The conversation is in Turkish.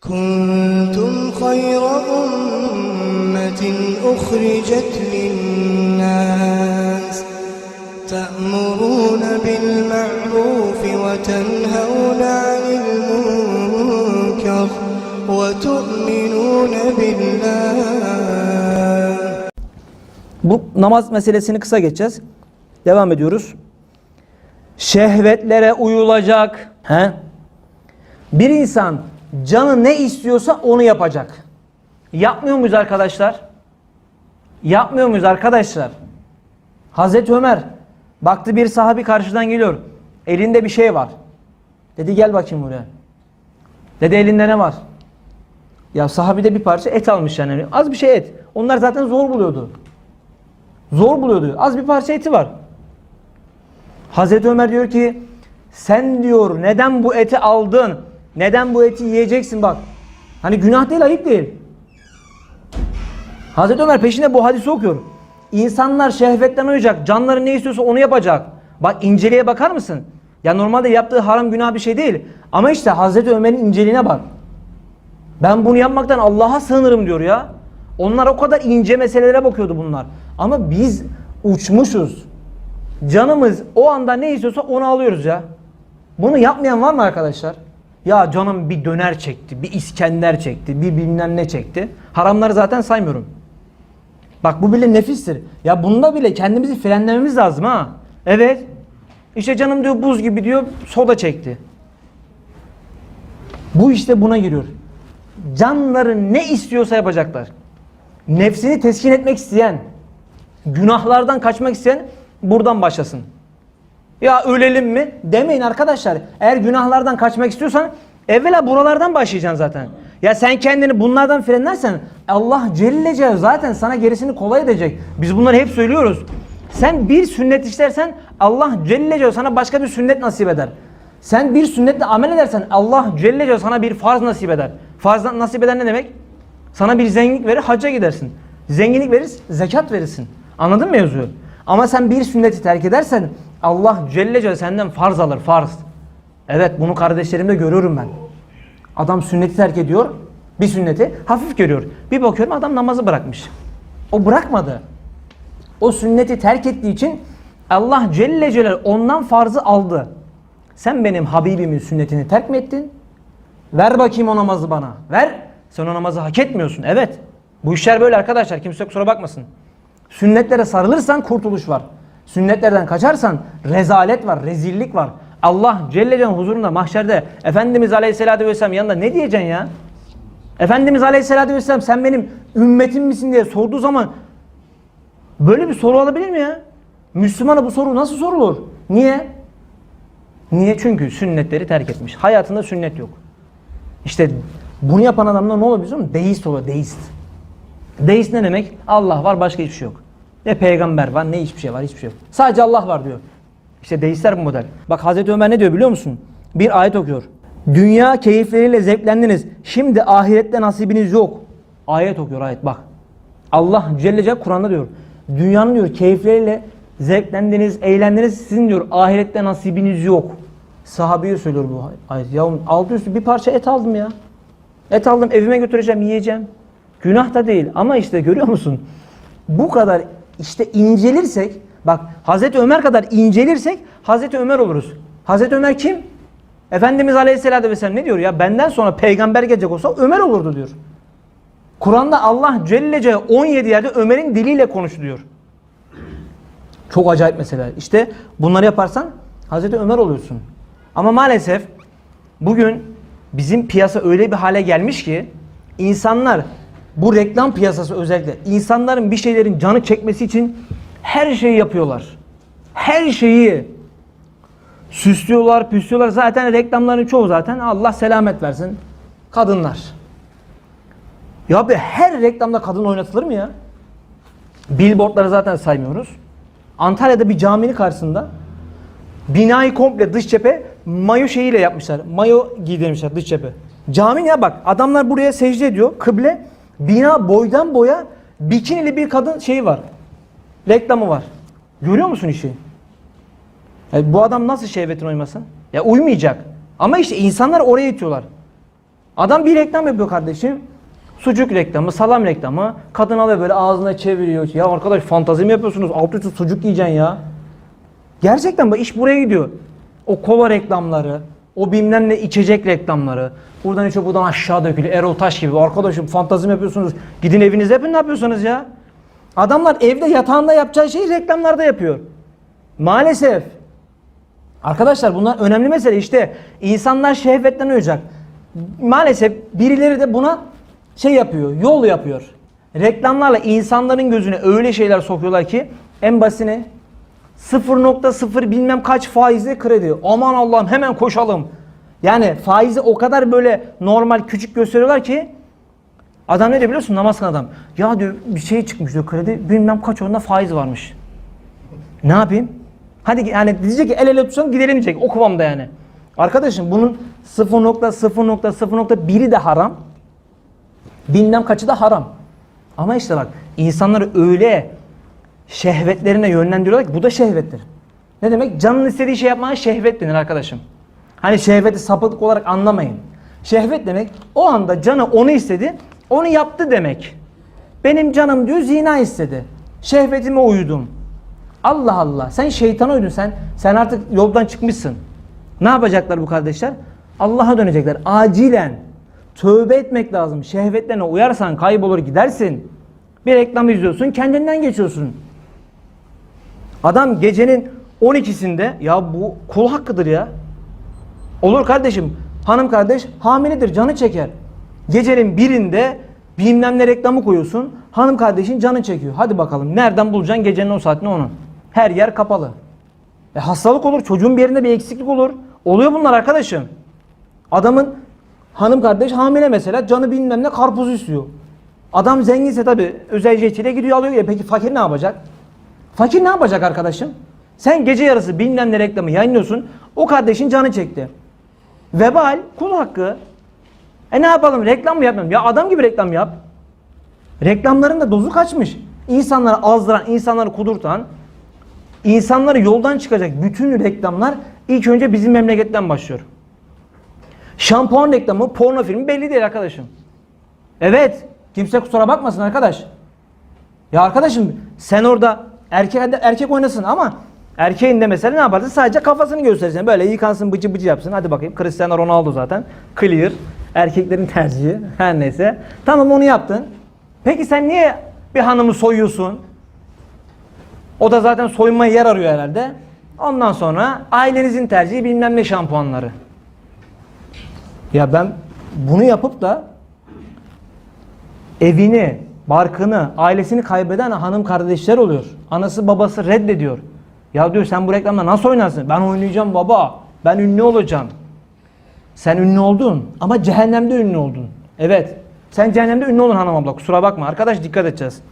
كنتم خير أمة أخرجت للناس تأمرون بالمعروف وتنهون عن المنكر وتؤمنون بالله Bu namaz meselesini kısa geçeceğiz. Devam ediyoruz. Şehvetlere uyulacak. He? Bir insan canı ne istiyorsa onu yapacak. Yapmıyor muyuz arkadaşlar? Yapmıyor muyuz arkadaşlar? Hazreti Ömer baktı bir sahabi karşıdan geliyor. Elinde bir şey var. Dedi gel bakayım buraya. Dedi elinde ne var? Ya sahabi de bir parça et almış yani. Az bir şey et. Onlar zaten zor buluyordu. Zor buluyordu. Az bir parça eti var. Hazreti Ömer diyor ki sen diyor neden bu eti aldın? Neden bu eti yiyeceksin bak. Hani günah değil ayıp değil. Hazreti Ömer peşinde bu hadisi okuyor. İnsanlar şehvetten uyacak. Canları ne istiyorsa onu yapacak. Bak inceliğe bakar mısın? Ya normalde yaptığı haram günah bir şey değil. Ama işte Hazreti Ömer'in inceliğine bak. Ben bunu yapmaktan Allah'a sığınırım diyor ya. Onlar o kadar ince meselelere bakıyordu bunlar. Ama biz uçmuşuz. Canımız o anda ne istiyorsa onu alıyoruz ya. Bunu yapmayan var mı arkadaşlar? Ya canım bir döner çekti, bir İskender çekti, bir bilmem ne çekti. Haramları zaten saymıyorum. Bak bu bile nefistir. Ya bunda bile kendimizi frenlememiz lazım ha. Evet. İşte canım diyor buz gibi diyor soda çekti. Bu işte buna giriyor. Canları ne istiyorsa yapacaklar. Nefsini teskin etmek isteyen, günahlardan kaçmak isteyen buradan başlasın. Ya ölelim mi? Demeyin arkadaşlar. Eğer günahlardan kaçmak istiyorsan evvela buralardan başlayacaksın zaten. Ya sen kendini bunlardan frenlersen Allah Celle Celaluhu zaten sana gerisini kolay edecek. Biz bunları hep söylüyoruz. Sen bir sünnet işlersen Allah Celle Celaluhu sana başka bir sünnet nasip eder. Sen bir sünnetle amel edersen Allah Celle Celaluhu sana bir farz nasip eder. Farz nasip eder ne demek? Sana bir zenginlik verir hacca gidersin. Zenginlik verir zekat verirsin. Anladın mı mevzuyu? Ama sen bir sünneti terk edersen Allah Celle Celaluhu senden farz alır farz. Evet bunu kardeşlerimde görüyorum ben. Adam sünneti terk ediyor. Bir sünneti hafif görüyor. Bir bakıyorum adam namazı bırakmış. O bırakmadı. O sünneti terk ettiği için Allah Celle Celaluhu ondan farzı aldı. Sen benim Habibimin sünnetini terk mi ettin? Ver bakayım o namazı bana. Ver. Sen o namazı hak etmiyorsun. Evet. Bu işler böyle arkadaşlar. Kimse kusura bakmasın. Sünnetlere sarılırsan kurtuluş var. Sünnetlerden kaçarsan rezalet var, rezillik var. Allah Celle Celle'nin huzurunda mahşerde Efendimiz Aleyhisselatü Vesselam yanında ne diyeceksin ya? Efendimiz Aleyhisselatü Vesselam sen benim ümmetim misin diye sorduğu zaman böyle bir soru olabilir mi ya? Müslümana bu soru nasıl sorulur? Niye? Niye? Çünkü sünnetleri terk etmiş. Hayatında sünnet yok. İşte bunu yapan adamlar ne oluyor biliyor musun? Deist oluyor, deist. Deist ne demek? Allah var başka hiçbir şey yok. Ne peygamber var ne hiçbir şey var hiçbir şey yok. Sadece Allah var diyor. İşte deistler bu model. Bak Hazreti Ömer ne diyor biliyor musun? Bir ayet okuyor. Dünya keyifleriyle zevklendiniz. Şimdi ahirette nasibiniz yok. Ayet okuyor ayet bak. Allah Celle Kur'an'da diyor. Dünyanın diyor keyifleriyle zevklendiniz, eğlendiniz. Sizin diyor ahirette nasibiniz yok. Sahabeye söylüyor bu ayet. Ya altı üstü bir parça et aldım ya. Et aldım evime götüreceğim yiyeceğim. Günah da değil ama işte görüyor musun? Bu kadar işte incelirsek bak Hazreti Ömer kadar incelirsek Hazreti Ömer oluruz. Hazreti Ömer kim? Efendimiz Aleyhisselatü Vesselam ne diyor ya benden sonra peygamber gelecek olsa Ömer olurdu diyor. Kur'an'da Allah Celle Celle 17 yerde Ömer'in diliyle konuş diyor. Çok acayip meseleler. İşte bunları yaparsan Hazreti Ömer oluyorsun. Ama maalesef bugün bizim piyasa öyle bir hale gelmiş ki insanlar bu reklam piyasası özellikle insanların bir şeylerin canı çekmesi için her şeyi yapıyorlar. Her şeyi süslüyorlar, püslüyorlar. Zaten reklamların çoğu zaten Allah selamet versin. Kadınlar. Ya be her reklamda kadın oynatılır mı ya? Billboardları zaten saymıyoruz. Antalya'da bir caminin karşısında binayı komple dış cephe mayo şeyiyle yapmışlar. Mayo giydirmişler dış cephe. Cami ya bak adamlar buraya secde ediyor. Kıble bina boydan boya bikinili bir kadın şeyi var. Reklamı var. Görüyor musun işi? Ya bu adam nasıl şehvetin uymasın? Ya uymayacak. Ama işte insanlar oraya itiyorlar. Adam bir reklam yapıyor kardeşim. Sucuk reklamı, salam reklamı. Kadın alıyor böyle ağzına çeviriyor. Ya arkadaş fantazi mi yapıyorsunuz? Alt üstü sucuk yiyeceksin ya. Gerçekten bak iş buraya gidiyor. O kola reklamları, o bilmem ne içecek reklamları. Buradan içiyor buradan aşağı dökülüyor. Erol Taş gibi. Arkadaşım fantezi mi yapıyorsunuz? Gidin evinizde yapın ne yapıyorsunuz ya? Adamlar evde yatağında yapacağı şeyi reklamlarda yapıyor. Maalesef. Arkadaşlar bunlar önemli mesele işte insanlar şehvetten uyacak. Maalesef birileri de buna şey yapıyor, yol yapıyor. Reklamlarla insanların gözüne öyle şeyler sokuyorlar ki en basini 0.0 bilmem kaç faizli kredi. Aman Allah'ım hemen koşalım. Yani faizi o kadar böyle normal küçük gösteriyorlar ki adam ne diyor biliyorsun namaz kılan adam. Ya diyor bir şey çıkmış diyor kredi bilmem kaç onda faiz varmış. Ne yapayım? Hadi yani diyecek ki el ele tutuşalım gidelim diyecek. O kıvamda yani. Arkadaşım bunun 0.0.0.1'i de haram. Bilmem kaçı da haram. Ama işte bak insanları öyle şehvetlerine yönlendiriyorlar ki bu da şehvettir. Ne demek? Canın istediği şey yapmaya şehvet denir arkadaşım. Hani şehveti sapıklık olarak anlamayın. Şehvet demek o anda canı onu istedi, onu yaptı demek. Benim canım diyor zina istedi. Şehvetime uydum. Allah Allah. Sen şeytana uydun sen. Sen artık yoldan çıkmışsın. Ne yapacaklar bu kardeşler? Allah'a dönecekler. Acilen. Tövbe etmek lazım. Şehvetlerine uyarsan kaybolur gidersin. Bir reklam izliyorsun kendinden geçiyorsun. Adam gecenin 12'sinde ya bu kul hakkıdır ya. Olur kardeşim. Hanım kardeş hamiledir canı çeker. Gecenin birinde bilmem ne reklamı koyuyorsun. Hanım kardeşin canı çekiyor. Hadi bakalım nereden bulacaksın gecenin o saatini onu. Her yer kapalı. E hastalık olur. Çocuğun bir yerinde bir eksiklik olur. Oluyor bunlar arkadaşım. Adamın hanım kardeş hamile mesela canı bilmem ne karpuz istiyor. Adam zenginse tabi özel jetiyle gidiyor alıyor. ya peki fakir ne yapacak? Fakir ne yapacak arkadaşım? Sen gece yarısı bilmem ne reklamı yayınlıyorsun. O kardeşin canı çekti. Vebal, kul hakkı. E ne yapalım reklam mı yapmayalım? Ya adam gibi reklam yap. Reklamların da dozu kaçmış. İnsanları azdıran, insanları kudurtan, insanları yoldan çıkacak bütün reklamlar ilk önce bizim memleketten başlıyor. Şampuan reklamı, porno filmi belli değil arkadaşım. Evet, kimse kusura bakmasın arkadaş. Ya arkadaşım sen orada erkek erkek oynasın ama erkeğin de mesela ne yaparsın? Sadece kafasını göstereceksin. Böyle yıkansın bıcı bıcı yapsın. Hadi bakayım. Cristiano Ronaldo zaten. Clear. Erkeklerin tercihi. Her neyse. Tamam onu yaptın. Peki sen niye bir hanımı soyuyorsun? O da zaten soyunmaya yer arıyor herhalde. Ondan sonra ailenizin tercihi bilmem ne şampuanları. Ya ben bunu yapıp da evini, barkını, ailesini kaybeden hanım kardeşler oluyor. Anası babası reddediyor. Ya diyor sen bu reklamda nasıl oynarsın? Ben oynayacağım baba. Ben ünlü olacağım. Sen ünlü oldun ama cehennemde ünlü oldun. Evet. Sen cehennemde ünlü olun hanım abla. Kusura bakma. Arkadaş dikkat edeceğiz.